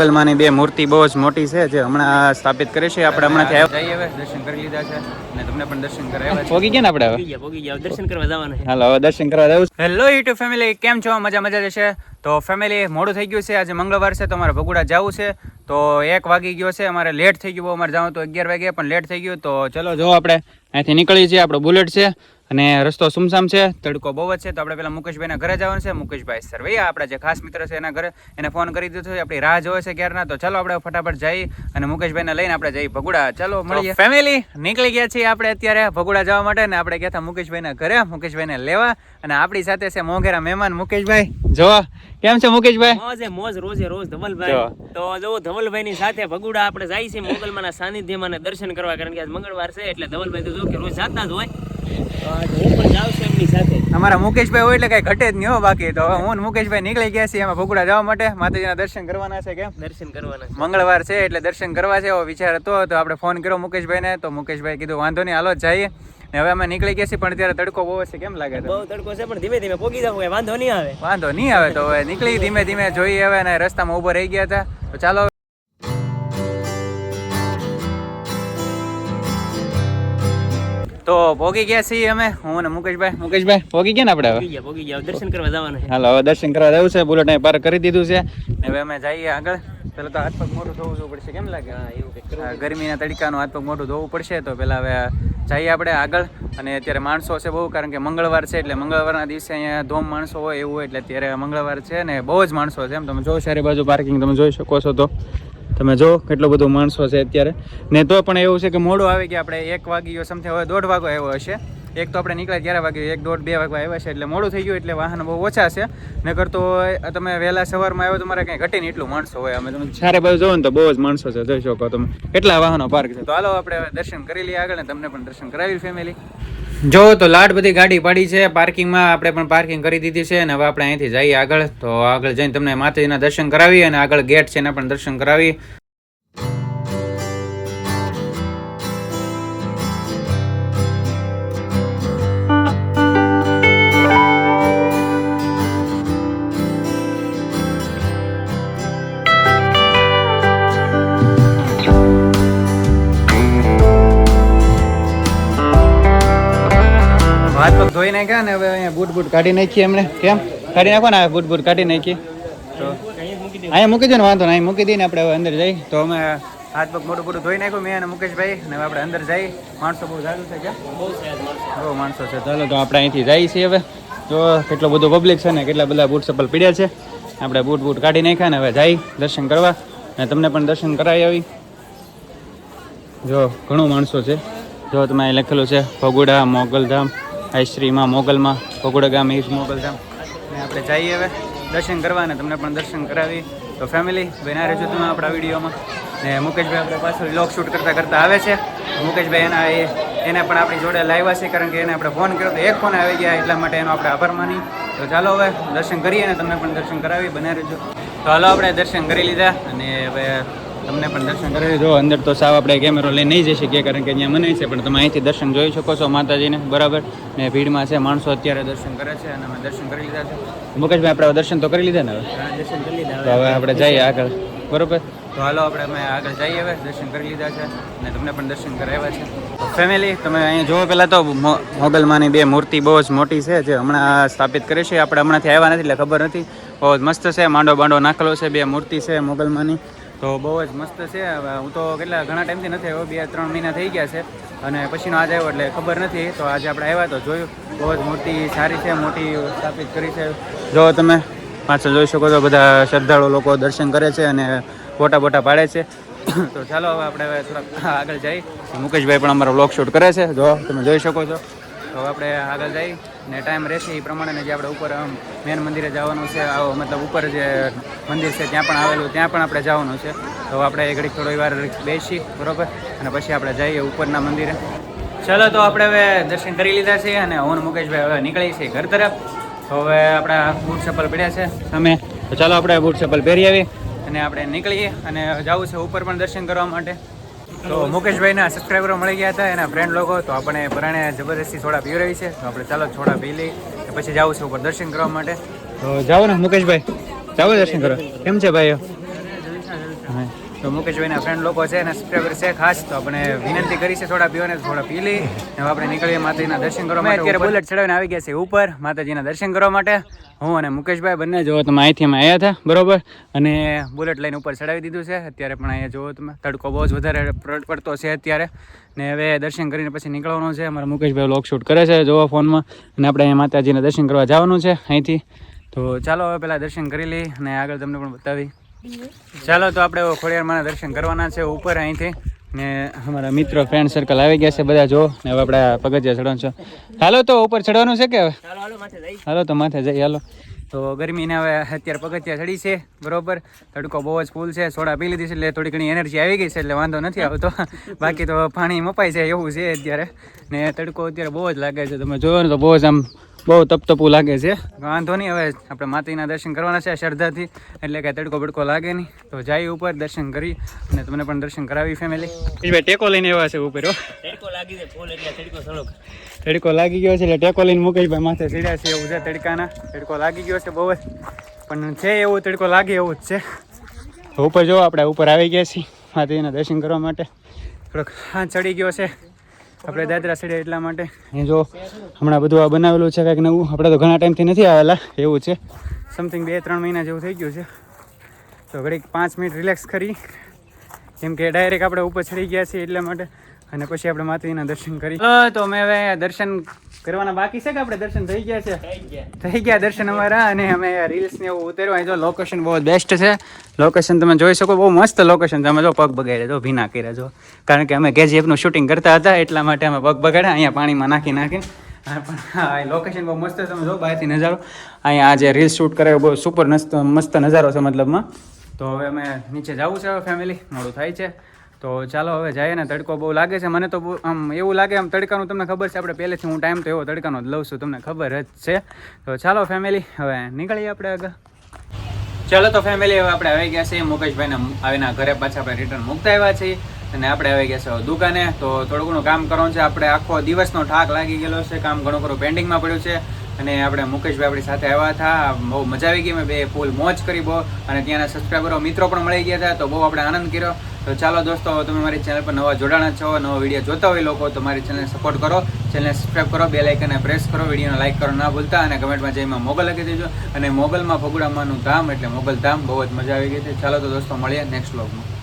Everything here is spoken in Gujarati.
મોગલમાંની બે મૂર્તિ બહુ જ મોટી છે જે હમણાં સ્થાપિત કરે છે. આપણે હમણાં ત્યાં જઈએ હવે દર્શન કરી લીધા છે અને તમને પણ દર્શન કરાવ્યા છે પોગી ગયા ને આપણે હવે? પોગી ગયા દર્શન કરવા જવાના છે. હાલો હવે દર્શન કરવા જવું હેલો યુટ્યુબ ફેમિલી. કેમ છો? મજા મજા જશે તો ફેમિલી મોડું થઈ ગયું છે. આજે મંગળવાર છે તો અમારે ભગુડા જવું છે. તો એક વાગી ગયો છે અમારે લેટ થઈ ગયું બહુ અમારે જવાનું તો અગિયાર વાગે પણ લેટ થઈ ગયું. તો ચલો જો આપણે અહીંથી નીકળી છીએ આપણો બુલેટ છે અને રસ્તો સુમસામ છે તડકો બહુ જ છે. તો આપણે પેલા મુકેશભાઈના ઘરે જવાનું છે. મુકેશભાઈ સરવૈયા આપણા જે ખાસ મિત્ર છે એના ઘરે એને ફોન કરી દીધો છે. આપણી રાહ જોવે છે ક્યારના. તો ચલો આપણે ફટાફટ જઈ અને મુકેશભાઈને લઈને આપણે જઈ ભગુડા. ચલો મળીએ. ફેમિલી નીકળી ગયા છીએ આપણે અત્યારે ભગુડા જવા માટે ને આપણે ગયા હતા મુકેશભાઈના ઘરે. મુકેશભાઈને લેવા અને આપણી સાથે છે મોંઘેરા મહેમાન મુકેશભાઈ. જો કેમ છે મુકેશભાઈ? મોજે મોજ રોજે રોજ ધવલભાઈ. તો જો ધવલભાઈ ની સાથે ભગુડા આપણે જાય છે મોગલમાં ના સાનિધ્યમાં દર્શન કરવા કારણ કે આજ મંગળવાર છે એટલે ધવલભાઈ તો જો કે રોજ જાતા જ હોય. હું પણ જાઉં છું એમની સાથે. અમારા મુકેશભાઈ હોય એટલે કઈ ઘટે જ નહીં હો બાકી. તો હવે હું મુકેશભાઈ નીકળી ગયા છીએ એમાં ભગુડા જવા માટે. માતાજીના દર્શન કરવાના છે કેમ? દર્શન કરવાના મંગળવાર છે એટલે દર્શન કરવા છે એવો વિચાર હતો તો આપણે ફોન કર્યો મુકેશભાઈને. તો મુકેશભાઈ કીધું વાંધો નહીં હાલો જઈએ. ને હવે અમે નીકળી ગયા છીએ પણ ત્યારે તડકો બહુ છે કેમ લાગે બહુ તડકો છે પણ ધીમે ધીમે પોગી જવું વાંધો નહીં આવે. વાંધો નહીં આવે તો હવે નીકળી ધીમે ધીમે જોઈએ હવે ને રસ્તામાં ઊભો રહી ગયા હતા. તો ચાલો તો પોગી ગયા છીએ અમે. હું અને મુકેશભાઈ. મુકેશભાઈ પોગી ગયા ને આપણે હવે? પોગી ગયા દર્શન કરવા જવાનું હાલો હવે દર્શન કરવા જવું છે. બુલેટ પાર પાર્ક કરી દીધું છે. ને હવે અમે જઈએ આગળ. પેલા તો હાથ પગ મોટું ધોવું જવું પડશે કેમ લાગે? એવું ગરમીના તડકાનું હાથ પગ મોટું ધોવું પડશે તો પેલા હવે જઈએ આપણે આગળ. અને અત્યારે માણસો છે બહુ કારણ કે મંગળવાર છે એટલે મંગળવારના દિવસે અહીંયા ધોમ માણસો હોય એવું હોય એટલે અત્યારે મંગળવાર છે ને બહુ જ માણસો છે એમ. તમે જો સારી બાજુ પાર્કિંગ તમે જોઈ શકો છો તો. તમે જો કેટલો બધો માણસો છે અત્યારે. ને તો પણ એવું છે કે મોડું આવી ગયા આપણે એક વાગ્યો ગયો સમથિંગ હવે દોઢ વાગો આવ્યો હશે. એક તો આપણે નીકળ્યા ત્યારે વાગે એક દોઢ બે વાગવા આવ્યા છે, એટલે મોડું થઈ ગયું એટલે વાહન બહુ ઓછા છે. નકર તો તમે વહેલા સવારમાં આવ્યો તમારે કંઈ ઘટીને એટલું માણસો હોય. અમે તમે ચારે બાજુ જોવો ને તો બહુ જ માણસો છે. જોઈ શકો તમે કેટલા વાહનો પાર્ક છે. તો હાલો આપણે દર્શન કરી લઈએ આગળ ને તમને પણ દર્શન કરાવી ફેમિલી જો તો લાડ બધી ગાડી પડી છે. પાર્કિંગમાં આપણે પણ પાર્કિંગ કરી દીધી છે અને હવે આપણે અહીંથી જઈએ આગળ. તો આગળ જઈને તમને માતાજીના દર્શન કરાવી અને આગળ ગેટ છે એના પણ દર્શન કરાવી. ધોઈ નાખ્યા ને હવે અહીંયા બૂટ બૂટ કાઢી નાખીએ એમને કેમ? કાઢી નાખો ને બુટ બૂટ કાઢી નાખીએ. તો અહીંયા મૂકી દો ને વાંધો નહીં અહીં મૂકી દઈને આપણે હવે અંદર જઈ. તો અમે હાથ પગ મોટું મોટું ધોઈ નાખ્યું મેં અને મુકેશભાઈ ને હવે આપણે અંદર જઈ. માણસો બહુ સારું છે કે બહુ માણસો. છે. ચાલો તો આપણે અહીંથી જઈએ છીએ હવે. જો કેટલો બધો પબ્લિક છે ને કેટલા બધા બૂટ ચપ્પલ પીડ્યા છે. આપણે બૂટ બૂટ કાઢી નાખ્યા ને હવે જઈ દર્શન કરવા. અને તમને પણ દર્શન કરાવી આવી. જો ઘણું માણસો છે. જો તમે અહીં લખેલું છે ભગુડા મોગલધામ. આઈશ્રીમાં, મોગલમાં ભગોડા ગામ ઈજ મોગલધામ. ને આપણે જઈએ હવે દર્શન કરવા ને તમને પણ દર્શન કરાવી. તો ફેમિલી બના રહેજો તમે આપણા વિડીયોમાં. ને મુકેશભાઈ આપણે પાછળ લોક શૂટ કરતાં કરતાં આવે છે. મુકેશભાઈ એના એ એને પણ આપણી જોડે લાવ્યા છે, કારણ કે એને આપણે ફોન કર્યો તો એક ફોન આવી ગયા, એટલા માટે એનો આપણે આભાર માની. તો ચાલો હવે દર્શન કરીએ અને તમને પણ દર્શન કરાવી બના રહેજો. તો હાલો આપણે દર્શન કરી લીધા અને હવે તમને પણ દર્શન કરાવી જો અંદર તો સાવ આપણે કેમેરો લઈને નહીં જઈ શકીએ કારણ કે અહીંયા મનાય છે પણ તમે અહીંથી દર્શન જોઈ શકો છો માતાજીને બરાબર? ને ભીડમાં છે માણસો અત્યારે દર્શન કરે છે અને અમે દર્શન કરી લીધા છે. મુકેશભાઈ આપણે દર્શન તો કરી લીધા ને હવે? દર્શન કરી લીધા તો હવે. આપણે જઈએ આગળ. બરોબર? તો હાલો આપણે અમે આગળ જઈએ હવે દર્શન કરી લીધા છે અને તમને પણ દર્શન કરાવ્યા છે. ફેમિલી તમે અહીંયા જુઓ પહેલાં તો મોગલમાંની બે મૂર્તિ બહુ જ મોટી છે જે હમણાં સ્થાપિત કરી છે. આપણે હમણાંથી આવ્યા નથી એટલે ખબર નથી. બહુ જ મસ્ત છે માંડો બાંડો નાખેલો છે બે મૂર્તિ છે મોગલમાંની. તો બહુ જ મસ્ત છે. હવે હું તો કેટલા ઘણા ટાઈમથી નથી આવ્યો, બે, ત્રણ મહિના થઈ ગયા છે. અને પછીનો આજે આવ્યો એટલે ખબર નથી. તો આજે આપણે આવ્યા તો જોયું. બહુ જ મૂર્તિ સારી છે, મોટી સ્થાપિત કરી છે. જો તમે પાછળ જોઈ શકો છો, બધા શ્રદ્ધાળુ લોકો દર્શન કરે છે અને ફોટા બોટા પાડે છે. તો ચાલો હવે આપણે થોડાક આગળ જઈ. મુકેશભાઈ પણ અમારો વ્લોગ શૂટ કરે છે. જો તમે જોઈ શકો છો. તો આપણે આગળ જઈ ને ટાઈમ રહેશે એ પ્રમાણે જે આપણે ઉપર મેન મંદિરે જવાનું છે, આવો મતલબ ઉપર જે મંદિર છે ત્યાં પણ આવેલું, ત્યાં પણ આપણે જવાનું છે. તો આપણે એ ઘડીક થોડી વાર બેસી બરોબર? અને પછી આપણે જઈએ ઉપરના મંદિરે. ચલો તો આપણે હવે દર્શન કરી લીધા છે અને હું મુકેશભાઈ હવે નીકળી છીએ ઘર તરફ. હવે આપણા બૂટ ચપ્પલ પડ્યા છે અમે. તો ચાલો આપણે બૂટ ચપ્પલ પહેરી આવી અને આપણે નીકળીએ અને જવું છે ઉપર પણ દર્શન કરવા માટે. તો મુકેશભાઈના સબસ્ક્રાઈબરો મળી ગયા હતા, એના ફ્રેન્ડ લોકો. તો આપણે પરાણે જબરદસ્તી થોડા પી રહી છે. તો આપણે ચાલો થોડા પી લઈ પછી જવું છે ઉપર દર્શન કરવા માટે. તો જાઓ ને મુકેશભાઈ. જાઓ દર્શન કરો. કેમ છે ભાઈઓ? હા. તો મુકેશભાઈના ફ્રેન્ડ લોકો છે અને સબસ્ક્રાઈબર છે ખાસ તો આપણે વિનંતી કરી છે થોડા પીવાને થોડા પી લઈ હવે આપણે નીકળીએ માતાજીના દર્શન કરવા માટે અત્યારે બુલેટ ચડાવીને આવી ગયા છે ઉપર માતાજીના દર્શન કરવા માટે. હું અને મુકેશભાઈ બંને જોવો તમે અહીંથી અમે આવ્યા હતા બરોબર? અને બુલેટ લઈને ઉપર ચડાવી દીધું છે. અત્યારે પણ અહીંયા જોવો તમે તડકો બહુ જ વધારે પડ- પડતો છે અત્યારે. ને હવે દર્શન કરીને પછી નીકળવાનું છે. અમારા મુકેશભાઈ લોક શૂટ કરે છે જોવા ફોનમાં. અને આપણે અહીંયા માતાજીના દર્શન કરવા જવાનું છે અહીંથી. તો ચાલો હવે પહેલાં દર્શન કરી લઈ અને આગળ તમને પણ બતાવી. ચાલો તો આપણે ખોડિયારમાંના દર્શન કરવાના છે ઉપર અહીંથી. ને અમારા મિત્રો ફ્રેન્ડ સર્કલ આવી ગયા છે બધા જો. ને હવે આપણે પગથિયા ચડવાનું છે. હાલો તો ઉપર ચડવાનું છે કે હવે? હાલો જઈ. હાલો તો માથે જઈએ હાલો. તો ગરમીને હવે અત્યારે પગથિયા ચડી છે બરોબર? તડકો બહુ જ ફૂલ છે સોડા પી લીધી છે એટલે થોડી ઘણી એનર્જી આવી ગઈ છે એટલે વાંધો નથી આવતો. બાકી તો પાણી મપાઈ છે એવું છે અત્યારે. ને તડકો અત્યારે બહુ જ લાગે છે તમે જોયો ને તો બહુ જ આમ બહુ તપતપું લાગે છે. વાંધો નહીં હવે આપણે માતાજીના દર્શન કરવાના છે શ્રદ્ધાથી. એટલે કે તડકો બડકો લાગે નહીં. તો જાય ઉપર દર્શન કરી અને તમને પણ દર્શન કરાવી ફેમિલી ભાઈ ટેકો લઈને આવ્યા છે ઉપર તડકો લાગી છે ફૂલ એટલે તડકો સળો તડકો લાગી ગયો છે એટલે ટેકો લઈને ભાઈ માથે ચડ્યા છે એવું છે તડકાના. તડકો લાગી ગયો છે બહુ જ. પણ છે એવું તડકો લાગે એવું જ છે. ઉપર જો આપણે ઉપર આવી ગયા છીએ માતાજીના દર્શન કરવા માટે. થોડોક હા ચડી ગયો છે. આપણે દાદરા સીડ્યા એટલા માટે અહીં જો હમણાં બધું આ બનાવેલું છે કંઈક નવું. આપણે તો ઘણા ટાઈમથી નથી આવેલા એવું છે. સમથિંગ બે ત્રણ મહિના જેવું થઈ ગયું છે. તો ઘડીક પાંચ મિનિટ રિલેક્સ કરી. કેમ કે ડાયરેક્ટ આપણે ઉપર ચડી ગયા છીએ એટલા માટે અને પછી આપણે માતાજીના દર્શન કરી. તો અમે હવે દર્શન કરવાના બાકી છે કે આપણે દર્શન થઈ ગયા છે? થઈ ગયા. થઈ ગયા દર્શન અમારા અને અમે રીલ્સ ને એવું ઉતાર્યું. અહીં જો લોકેશન બહુ બેસ્ટ છે. લોકેશન તમે જોઈ શકો બહુ મસ્ત લોકેશન તમે જો પગ બગાડ્યા જો ભીના કર્યા જો. કારણ કે અમે કેજીએફનું શૂટિંગ કરતા હતા એટલા માટે અમે પગ બગાડ્યા. અહીંયા પાણીમાં નાખી નાખી પણ હા લોકેશન બહુ મસ્ત તમે જો બહારથી નજારો. અહીંયા આ જે રીલ્સ શૂટ કરે બહુ સુપર મસ્ત મસ્ત નજારો છે મતલબમાં. તો હવે અમે નીચે જવું છે ફેમિલી મોડું થાય છે. તો ચાલો હવે જઈએ ને, તડકો બહુ લાગે છે. મને તો આમ એવું લાગે, આમ તડકાનું તમને ખબર છે. આપણે પહેલેથી હું ટાઈમ તો એવો તડકાનો જ લઉં છું. તમને ખબર જ છે. તો ચાલો ફેમિલી હવે નીકળીએ આપણે આગળ. ચાલો તો ફેમિલી હવે આપણે આવી ગયા છીએ. મુકેશભાઈને આવીના ઘરે પાછા આપણે રિટર્ન મૂકતા આવ્યા છીએ. અને આપણે આવી ગયા છે દુકાને. તો થોડું ઘણું કામ કરવાનું છે. આપણે આખો દિવસનો થાક લાગી ગયેલો છે. કામ ઘણું ખરું પેન્ડિંગમાં પડ્યું છે. અને આપણે મુકેશભાઈ આપણી સાથે આવ્યા હતા. બહુ મજા આવી ગઈ. મેં બે ફૂલ મોજ કરી બહુ. અને ત્યાંના સબસ્ક્રાઈબરો મિત્રો પણ મળી ગયા હતા. તો બહુ આપણે આનંદ કર્યો. તો ચાલો દોસ્તો તમે મારી ચેનલ પર નવા જોડાણા છો, નવો વીડિયો જોતા હોય લોકો, તો મારી ચેનલને સપોર્ટ કરો. ચેનલને સબસ્ક્રાઈબ કરો બે લાઇકને પ્રેસ કરો વિડીયોને લાઇક કરો ના ભૂલતા અને કમેન્ટમાં જઈમાં મોગલ લખી દેજો. અને મોગલમાં ફગુડામાનું ધામ, એટલે મોગલ ધામ બહુ જ મજા આવી ગઈ છે. ચાલો તો દોસ્તો, મળીએ નેક્સ્ટ વ્લોગમાં